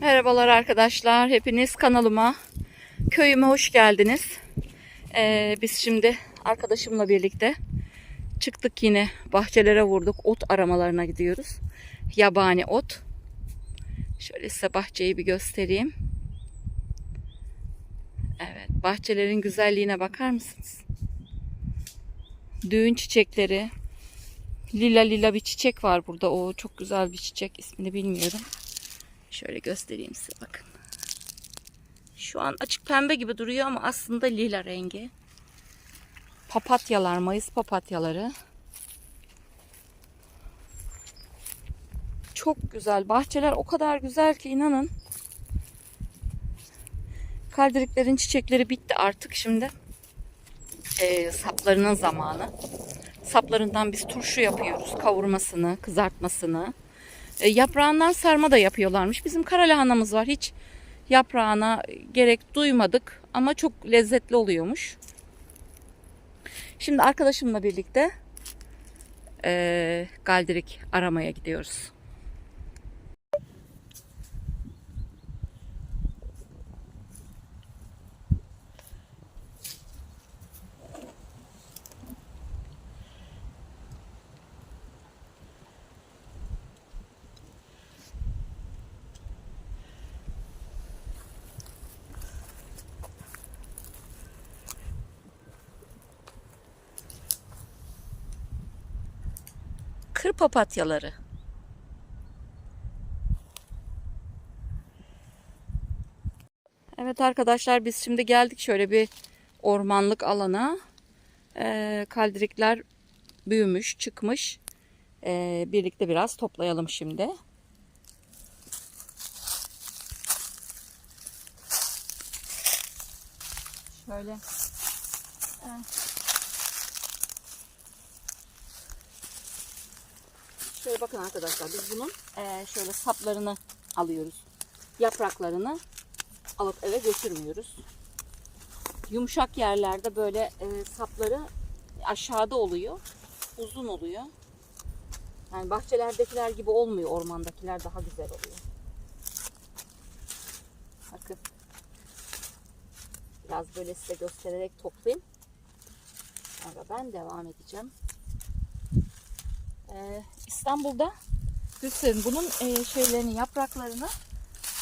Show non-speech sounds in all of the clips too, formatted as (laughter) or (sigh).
Merhabalar arkadaşlar. Hepiniz kanalıma, köyüme hoş geldiniz. Ee, biz şimdi arkadaşımla birlikte çıktık yine bahçelere vurduk. Ot aramalarına gidiyoruz. Yabani ot. Şöyle size bahçeyi bir göstereyim. Evet, bahçelerin güzelliğine bakar mısınız? Düğün çiçekleri. Lila lila bir çiçek var burada. O çok güzel bir çiçek. İsmini bilmiyorum. Şöyle göstereyim size bakın. Şu an açık pembe gibi duruyor ama aslında lila rengi. Papatyalar, mayıs papatyaları. Çok güzel. Bahçeler o kadar güzel ki inanın. Kaldiriklerin çiçekleri bitti artık şimdi. Ee, saplarının zamanı. Saplarından biz turşu yapıyoruz. Kavurmasını, kızartmasını. E, yaprağından sarma da yapıyorlarmış. Bizim kara lahanamız var. Hiç yaprağına gerek duymadık ama çok lezzetli oluyormuş. Şimdi arkadaşımla birlikte e, galdirik aramaya gidiyoruz. Kır papatyaları. Evet arkadaşlar biz şimdi geldik şöyle bir ormanlık alana. Ee, kaldirikler büyümüş, çıkmış. Ee, birlikte biraz toplayalım şimdi. Şöyle. Evet. Şöyle bakın arkadaşlar biz bunun eee, şöyle saplarını alıyoruz. Yapraklarını alıp eve götürmüyoruz. Yumuşak yerlerde böyle eee, sapları aşağıda oluyor. Uzun oluyor. Yani bahçelerdekiler gibi olmuyor. Ormandakiler daha güzel oluyor. Bakın. Biraz böyle size göstererek toplayayım. Sonra ben devam edeceğim. Ee, İstanbul'da Gülsün bunun e, şeylerini yapraklarını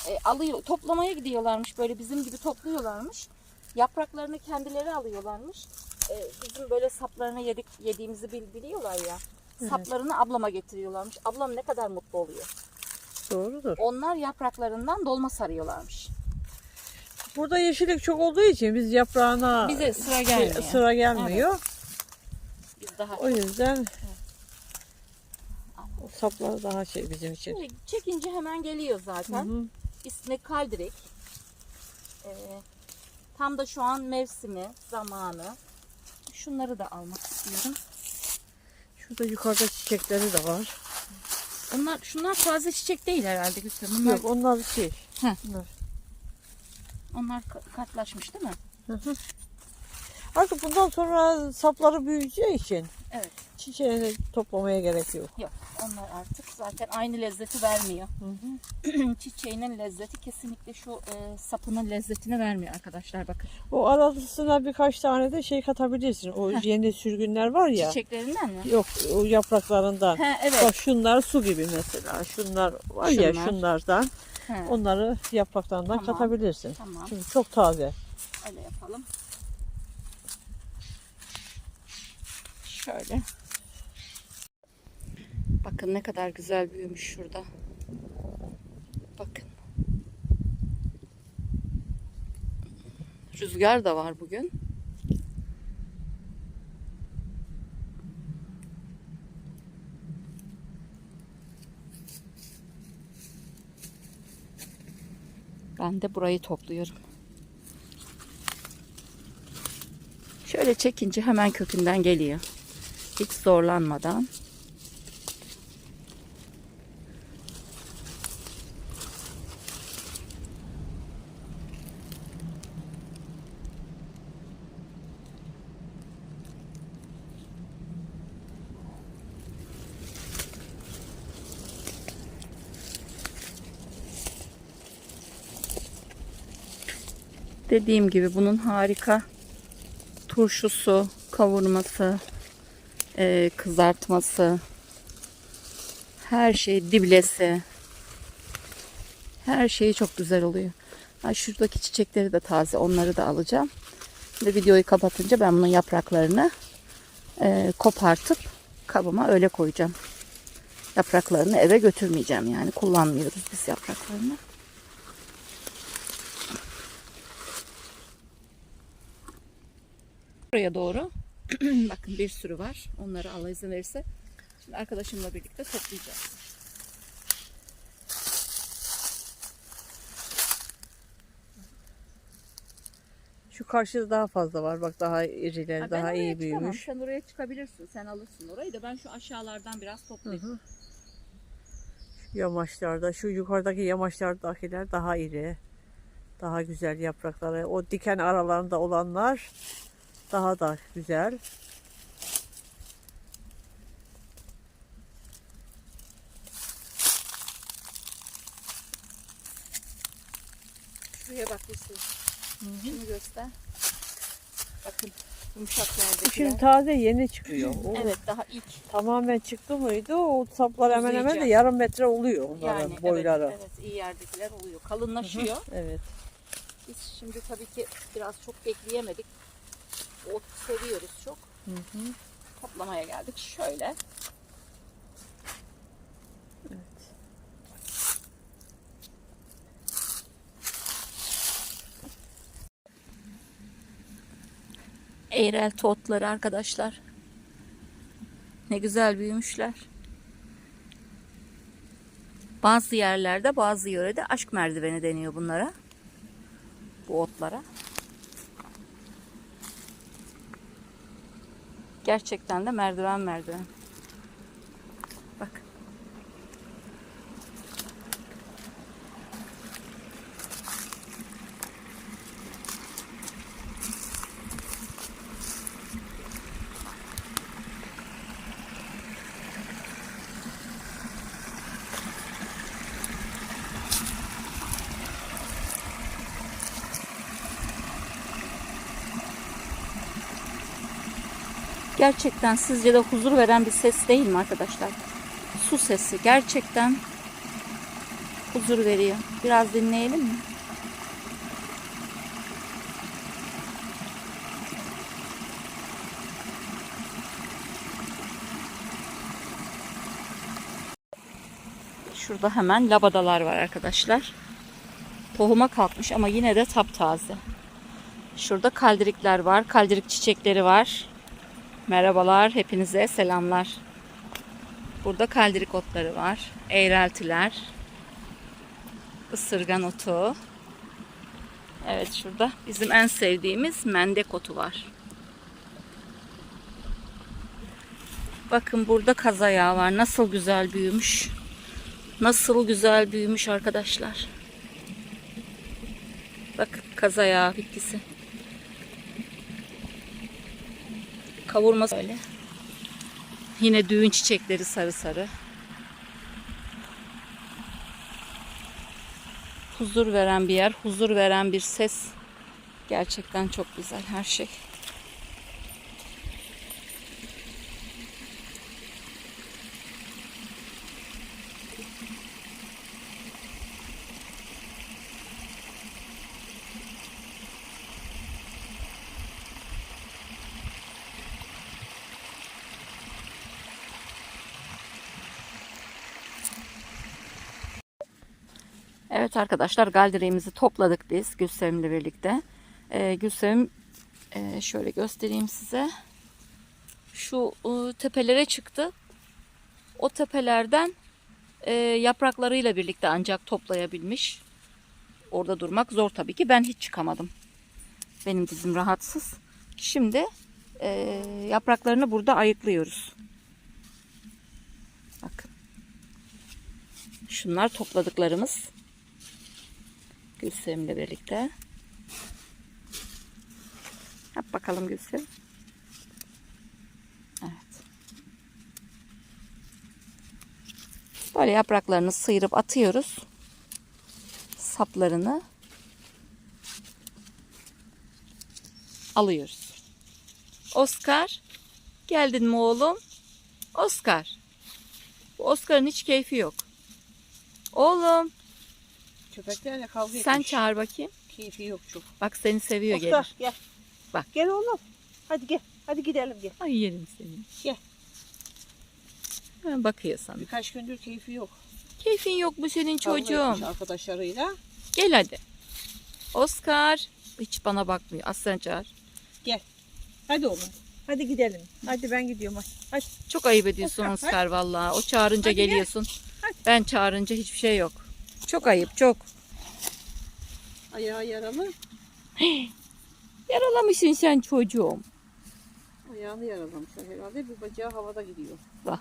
e, alıyor toplamaya gidiyorlarmış. Böyle bizim gibi topluyorlarmış. Yapraklarını kendileri alıyorlarmış. E, bizim böyle saplarını yedik yediğimizi bil, biliyorlar ya. Saplarını ablama getiriyorlarmış. Ablam ne kadar mutlu oluyor. Doğrudur. onlar yapraklarından dolma sarıyorlarmış. Burada yeşillik çok olduğu için biz yaprağına bize sıra gelmiyor. sıra gelmiyor. biz daha O yüzden o saplar daha şey bizim için. Böyle çekince hemen geliyor zaten Hı hı. İsmi Kaldirek. Ee, tam da şu an mevsimi, zamanı. Şunları da almak istiyorum. Şurada yukarıda çiçekleri de var. Onlar, şunlar taze çiçek değil herhalde Gülsüm. Bunlar, Yok onlar şey. Heh. Bunlar. onlar ka- katlaşmış değil mi? Artık bundan sonra sapları büyüyeceği için Evet. çiçeğini toplamaya gerek yok. Yok. Onlar artık zaten aynı lezzeti vermiyor. Hı hı. (clears throat) Çiçeğinin lezzeti kesinlikle şu e, sapının lezzetini vermiyor arkadaşlar bakın. O arasına birkaç tane de şey katabilirsin. O yeni sürgünler var ya. Çiçeklerinden mi? Yok o yapraklarından. He, evet. Bak şunlar su gibi mesela. Şunlar var ya Şunlar. şunlardan. He, Onları yapraklarından Tamam. katabilirsin. Tamam. Çünkü çok taze. Öyle yapalım. Şöyle. Bakın ne kadar güzel büyümüş şurada. Bakın. Rüzgar da var bugün. Ben de burayı topluyorum. Şöyle çekince hemen kökünden geliyor hiç zorlanmadan. Dediğim gibi bunun harika turşusu, kavurması, e, kızartması, her şey diblesi. Her şeyi çok güzel oluyor. Ha, şuradaki çiçekleri de taze. Onları da alacağım. Ve videoyu kapatınca ben bunun yapraklarını e, kopartıp kabıma öyle koyacağım. Yapraklarını eve götürmeyeceğim yani. Kullanmıyoruz biz yapraklarını. Buraya doğru (clears throat) bakın bir sürü var. Onları Allah izin verirse şimdi arkadaşımla birlikte toplayacağız. Şu karşıda daha fazla var. Bak daha iriler, Ha, daha iyi çıkamam. büyümüş. Sen oraya çıkabilirsin. Sen alırsın orayı da ben şu aşağılardan biraz toplayayım. Yamaçlarda, şu yukarıdaki yamaçlardakiler daha iri. Daha güzel yaprakları. O diken aralarında olanlar daha da güzel. Şuraya bak Hüsnü. Şunu göster. Bakın yumuşak yerdekiler. Şimdi taze yeni çıkıyor. O Evet daha ilk. Tamamen çıktı mıydı? O saplar hemen hemen de yarım metre oluyor onların Yani boyları. evet, evet iyi yerdekiler oluyor. Kalınlaşıyor. Evet. Biz şimdi tabii ki biraz çok bekleyemedik. Ot seviyoruz çok. Toplamaya geldik. Şöyle. Eğrelti otları arkadaşlar. Ne güzel büyümüşler. Bazı yerlerde bazı yörede aşk merdiveni deniyor bunlara. Bu otlara. Gerçekten de merdiven merdiven. Gerçekten sizce de huzur veren bir ses değil mi arkadaşlar? Su sesi gerçekten huzur veriyor. Biraz dinleyelim mi? Şurada hemen labadalar var arkadaşlar. Tohuma kalkmış ama yine de taptaze. Şurada kaldirikler var. Kaldirik çiçekleri var. Merhabalar, hepinize selamlar. Burada kaldirik otları var. Eğreltiler. ısırgan otu. Evet şurada bizim en sevdiğimiz mendek otu var. Bakın burada kazayağı var. Nasıl güzel büyümüş. Nasıl güzel büyümüş arkadaşlar. Bakın kazayağı bitkisi. Kavurma öyle. Yine düğün çiçekleri sarı sarı. Huzur veren bir yer, huzur veren bir ses. Gerçekten çok güzel her şey. Evet arkadaşlar galdireğimizi topladık biz Gülsevim'le birlikte. Ee, Gülsevim e, şöyle göstereyim size. Şu e, tepelere çıktı. O tepelerden e, yapraklarıyla birlikte ancak toplayabilmiş. Orada durmak zor tabii ki. Ben hiç çıkamadım. Benim dizim rahatsız. Şimdi e, yapraklarını burada ayıklıyoruz. Bakın. Şunlar topladıklarımız. Gülsevim'le birlikte. Yap bakalım Gülsevim. Evet. Böyle yapraklarını sıyırıp atıyoruz. Saplarını. alıyoruz. Oscar geldin mi oğlum? Oscar. Bu Oscar'ın hiç keyfi yok. Oğlum Köpeklerle kavga etmiş. sen çağır bakayım. Keyfi yok çok. Bak seni seviyor Oscar gelir. gel. Bak. Gel oğlum. Hadi gel. Hadi gidelim gel. Ay yerim seni. Gel. Ha, bakıyor sana. Birkaç gündür keyfi yok. Keyfin yok bu senin Kavga çocuğum. etmiş arkadaşlarıyla. Gel hadi. Oscar. Hiç bana bakmıyor. Aslan çağır. Hadi oğlum. Hadi gidelim. Hadi ben gidiyorum. Hadi. Hadi. Çok ayıp ediyorsun Oscar, Oscar vallahi. O çağırınca Hadi gel. geliyorsun. Hadi. Ben çağırınca hiçbir şey yok. Çok ayıp çok. Ayağı yaralı. (gasps) Yaralamışsın sen çocuğum. Ayağını yaralamışlar herhalde. Bir bacağı havada gidiyor. Bak